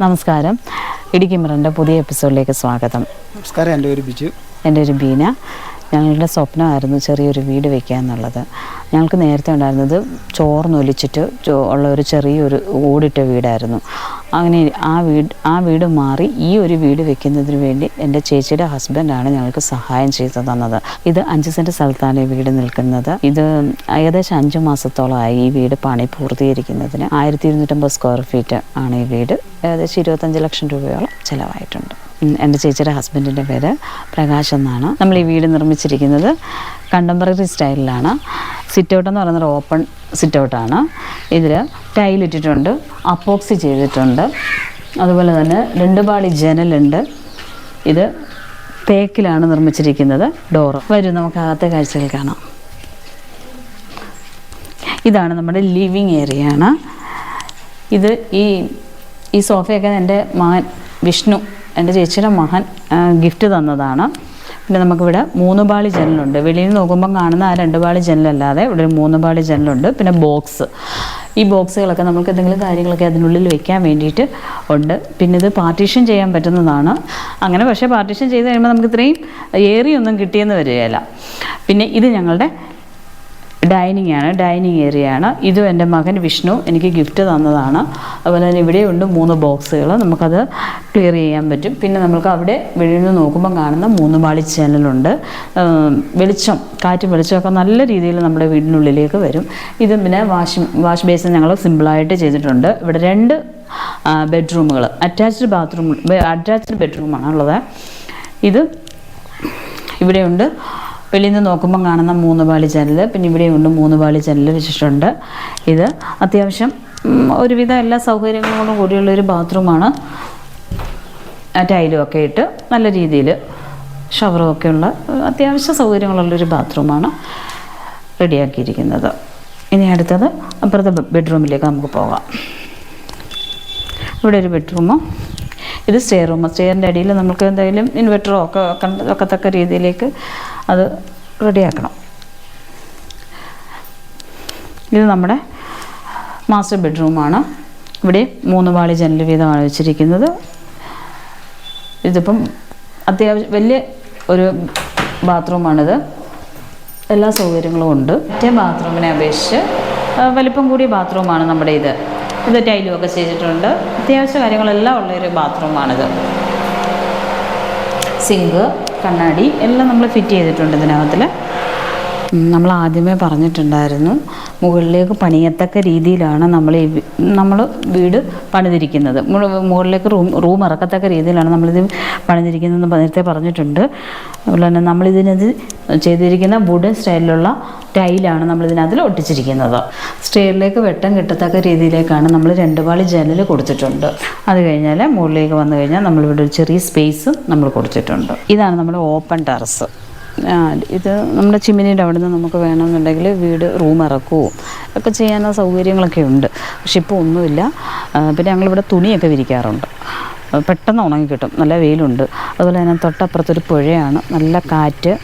നമസ്കാരം. ഇടുക്കി മിറിന്റെ പുതിയ എപ്പിസോഡിലേക്ക് സ്വാഗതം. നമസ്കാരം എന്റെ ഒരു ബിജു. എന്റെ ഒരു ബീന. ഞങ്ങളുടെ സ്വപ്നമായിരുന്നു ചെറിയൊരു വീട് വെക്കുക എന്നുള്ളത് ഞങ്ങൾക്ക് നേരത്തെ ഉണ്ടായിരുന്നത് ചോർന്നൊലിച്ചിട്ട് ഉള്ള ഒരു ചെറിയൊരു ഓടിട്ട വീടായിരുന്നു. അങ്ങനെ ആ വീട് ആ വീട് മാറി ഈ ഒരു വീട് വെക്കുന്നതിന് വേണ്ടി എന്റെ ചേച്ചിയുടെ ഹസ്ബൻഡാണ് ഞങ്ങൾക്ക് സഹായം ചെയ്തു തന്നത്. ഇത് അഞ്ച് സെന്റ് സ്ഥലത്താണ് ഈ വീട് നിൽക്കുന്നത്. ഇത് ഏകദേശം അഞ്ച് മാസത്തോളമായി ഈ വീട് പണി പൂർത്തീകരിക്കുന്നതിന് ആയിരത്തി ഇരുന്നൂറ്റമ്പത് സ്ക്വയർ ഫീറ്റ് ആണ് ഈ വീട്. ഏകദേശം ഇരുപത്തഞ്ച് ലക്ഷം രൂപയോളം ചിലവായിട്ടുണ്ട്. എന്റെ ചേച്ചിയുടെ ഹസ്ബൻഡിന്റെ പേര് പ്രകാശ് എന്നാണ്. നമ്മൾ ഈ വീട് നിർമ്മിച്ചിരിക്കുന്നത് കണ്ടംപററി സ്റ്റൈലിലാണ് സിറ്റ് ഔട്ട് എന്ന് പറയുന്നത് ഓപ്പൺ സിറ്റ് ഔട്ടാണ് ഇതിൽ ടൈലിട്ടിട്ടുണ്ട് അപ്പോക്സി ചെയ്തിട്ടുണ്ട്. അതുപോലെ തന്നെ രണ്ട് പാളി ജനലുണ്ട് ഇത് തേക്കിലാണ് നിർമ്മിച്ചിരിക്കുന്നത് ഡോർ. വരും നമുക്ക് അകത്തെ കാഴ്ചകൾ കാണാം. ഇതാണ് നമ്മുടെ ലിവിങ് ഏരിയ ആണ്. ഇത് ഈ ഈ സോഫയൊക്കെ എന്റെ മകൻ വിഷ്ണു എന്റെ ചേച്ചിയുടെ മകൻ ഗിഫ്റ്റ് തന്നതാണ്. പിന്നെ നമുക്കിവിടെ മൂന്ന് പാളി ജനലുണ്ട്. വെളിയിൽ നിന്ന് കാണുന്ന ആ രണ്ട് പാളി ജനലല്ലാതെ ഇവിടെ ഒരു മൂന്ന് പാളി ജനലുണ്ട്. പിന്നെ ബോക്സ്. ഈ ബോക്സുകളൊക്കെ നമുക്ക് എന്തെങ്കിലും കാര്യങ്ങളൊക്കെ അതിനുള്ളിൽ വെക്കാൻ വേണ്ടിയിട്ട് ഉണ്ട്. പിന്നെ ഇത് പാർട്ടീഷൻ ചെയ്യാൻ പറ്റുന്നതാണ്. അങ്ങനെ പക്ഷേ പാർട്ടീഷൻ ചെയ്ത് കഴിയുമ്പോൾ നമുക്ക് ഇത്രയും ഏറിയൊന്നും കിട്ടിയെന്ന് വരികയില്ല. പിന്നെ ഇത് ഞങ്ങളുടെ ഡൈനിങ് ആണ് ഡൈനിങ് ഏരിയ ആണ്. ഇതും എന്റെ മകൻ വിഷ്ണു എനിക്ക് ഗിഫ്റ്റ് തന്നതാണ്. അതുപോലെ തന്നെ ഇവിടെയുണ്ട് മൂന്ന് ബോക്സുകൾ നമുക്കത് ക്ലിയർ ചെയ്യാൻ പറ്റും. പിന്നെ നമുക്ക് അവിടെ വെളിയിൽ നിന്ന് നോക്കുമ്പോൾ കാണുന്ന മൂന്ന് പാളി ചാനലുണ്ട് വെളിച്ചം കാറ്റും വെളിച്ചമൊക്കെ നല്ല രീതിയിൽ നമ്മുടെ വീടിനുള്ളിലേക്ക് വരും. ഇത് പിന്നെ വാഷ് വാഷ് ബേസിൻ ഞങ്ങൾ സിമ്പിളായിട്ട് ചെയ്തിട്ടുണ്ട്. ഇവിടെ രണ്ട് ബെഡ്റൂമുകൾ അറ്റാച്ച്ഡ് ബാത്റൂം അറ്റാച്ച്ഡ് ബെഡ്റൂമാണ് ഉള്ളത്. ഇത് ഇവിടെയുണ്ട് വെളിയിൽ നിന്ന് നോക്കുമ്പോൾ കാണുന്ന മൂന്ന് പാളി ജനൽ പിന്നെ ഇവിടെയുണ്ട് മൂന്ന് പാളി ജനൽ വെച്ചിട്ടുണ്ട് ഇത് അത്യാവശ്യം ഒരുവിധ എല്ലാ സൗകര്യങ്ങളോടും കൂടിയുള്ള ഒരു ബാത്റൂമാണ് ടൈലും ഒക്കെ ഇട്ട് നല്ല രീതിയിൽ ഷവറും ഒക്കെ ഉള്ള അത്യാവശ്യ സൗകര്യങ്ങളുള്ളൊരു ബാത്റൂമാണ് റെഡിയാക്കിയിരിക്കുന്നത്. ഇനി അടുത്തത് അപ്പുറത്തെ ബെഡ്റൂമിലേക്ക് നമുക്ക് പോകാം. ഇവിടെ ഒരു ബെഡ്റൂമ്? ഇത് സ്റ്റെയർ റൂം സ്റ്റെയറിന്റെ അടിയിൽ നമുക്ക് എന്തെങ്കിലും ഇൻവെർട്ടറോ ഒക്കെ ഒക്കത്തക്ക രീതിയിലേക്ക് അത് റെഡിയാക്കണം ഇത് നമ്മുടെ മാസ്റ്റർ ബെഡ്റൂമാണ് ഇവിടെ മൂന്ന് പാളി ജനൽ വീതമാണ് വെച്ചിരിക്കുന്നത്. ഇതിപ്പം അത്യാവശ്യം വലിയ ഒരു ബാത്റൂമാണിത് എല്ലാ സൗകര്യങ്ങളും ഉണ്ട്. മറ്റേ ബാത്റൂമിനെ അപേക്ഷിച്ച് വലിപ്പം കൂടിയ ബാത്റൂമാണ് നമ്മുടെ ഇത്. ഇത് ടൈലും ഒക്കെ ചെയ്തിട്ടുണ്ട്. അത്യാവശ്യ കാര്യങ്ങളെല്ലാം ഉള്ളൊരു ബാത്റൂമാണിത്. സിങ്ക് കണ്ണാടി എല്ലാം നമ്മൾ ഫിറ്റ് ചെയ്തിട്ടുണ്ട് ഇതിനകത്തിൽ നമ്മൾ ആദ്യമേ പറഞ്ഞിട്ടുണ്ടായിരുന്നു മുകളിലേക്ക് പണിയത്തക്ക രീതിയിലാണ് നമ്മൾ ഈ നമ്മൾ വീട് പണിതിരിക്കുന്നത്. മുകളിലേക്ക് റൂം റൂം ഇറക്കത്തക്ക രീതിയിലാണ് നമ്മളിത് പണിതിരിക്കുന്നതെന്ന് നേരത്തെ പറഞ്ഞിട്ടുണ്ട്. അതുപോലെ തന്നെ നമ്മളിതിനത് ചെയ്തിരിക്കുന്ന വുഡൻ സ്റ്റൈലിലുള്ള ടൈലാണ് നമ്മളിതിനകത്തിൽ ഒട്ടിച്ചിരിക്കുന്നത്. സ്റ്റെയറിലേക്ക് വെട്ടം കിട്ടത്തക്ക രീതിയിലേക്കാണ് നമ്മൾ രണ്ട് പാളി ജനൽ കൊടുത്തിട്ടുണ്ട്. അത് കഴിഞ്ഞാൽ മുകളിലേക്ക് വന്നു കഴിഞ്ഞാൽ നമ്മളിവിടെ ഒരു ചെറിയ സ്പേസ് നമ്മൾ കൊടുത്തിട്ടുണ്ട്. ഇതാണ് നമ്മുടെ ഓപ്പൺ ടെറസ്. ആ, ഇത് നമ്മുടെ ചിമ്മിനിയുടെ അവിടെ നിന്ന് നമുക്ക് വേണമെന്നുണ്ടെങ്കിൽ വീട് റൂം ഇറക്കുകയോ ഒക്കെ ചെയ്യാനുള്ള സൗകര്യങ്ങളൊക്കെ ഉണ്ട്. പക്ഷെ ഇപ്പോൾ ഒന്നുമില്ല. പിന്നെ ഞങ്ങളിവിടെ തുണിയൊക്കെ വിരിക്കാറുണ്ട്. പെട്ടെന്ന് ഉണങ്ങി കിട്ടും നല്ല വെയിലുണ്ട്. അതുപോലെ തന്നെ തൊട്ടപ്പുറത്തൊരു പുഴയാണ്. നല്ല കാറ്റ്.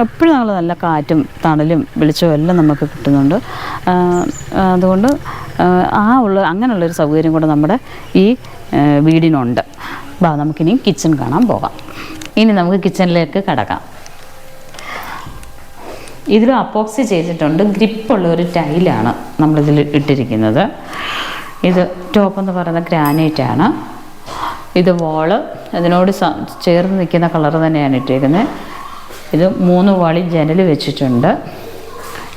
എപ്പോഴും ഞങ്ങൾ നല്ല കാറ്റും തണലും വെളിച്ചവും എല്ലാം നമുക്ക് കിട്ടുന്നുണ്ട്. അതുകൊണ്ട് ആ, ആ ഉള്ള അങ്ങനെയുള്ളൊരു സൗകര്യം കൂടെ നമ്മുടെ ഈ വീടിനുണ്ട്. ബാ നമുക്കിനി കിച്ചൺ കാണാൻ പോകാം. ഇനി നമുക്ക് കിച്ചണിലേക്ക് കടക്കാം. ഇതിലും അപ്പോക്സി ചെയ്തിട്ടുണ്ട്. ഗ്രിപ്പുള്ള ഒരു ടൈലാണ് നമ്മളിതിൽ ഇട്ടിരിക്കുന്നത്. ഇത് ടോപ്പ് എന്ന് പറയുന്ന ഗ്രാനൈറ്റ് ആണ് ഇത് വോൾ അതിനോട് ചേർന്ന് നിൽക്കുന്ന കളർ തന്നെയാണ് ഇട്ടിരിക്കുന്നത് ഇത് മൂന്ന് വാളി ജനൽ വെച്ചിട്ടുണ്ട്.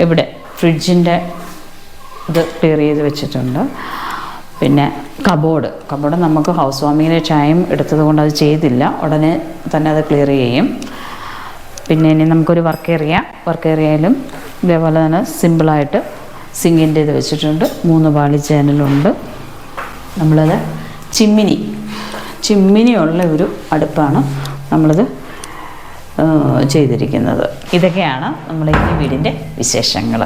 ഇവിടെ ഫ്രിഡ്ജിന്റെ ഇത് ക്ലിയർ ചെയ്ത് വെച്ചിട്ടുണ്ട്. പിന്നെ കബോർഡ്. കബോർഡ് നമുക്ക് ഹൗസ് വാമിങ്ങിന്റെ ടൈം എടുത്തത് കൊണ്ട് അത് ചെയ്തില്ല. ഉടനെ തന്നെ അത് ക്ലിയർ ചെയ്യും. പിന്നെ ഇനി നമുക്കൊരു വർക്ക് ഏറിയ വർക്ക് ഏറിയയിലും ഇതേപോലെ തന്നെ സിമ്പിളായിട്ട് സിങ്കിന്റെ ഇത് വെച്ചിട്ടുണ്ട്. മൂന്ന് പാളി ചാനലുണ്ട് നമ്മളത് ചിമ്മിനി ചിമ്മിനിയുള്ള ഒരു അടുപ്പാണ് നമ്മളിത് ചെയ്തിരിക്കുന്നത്. ഇതൊക്കെയാണ് നമ്മുടെ ഈ വീടിന്റെ വിശേഷങ്ങൾ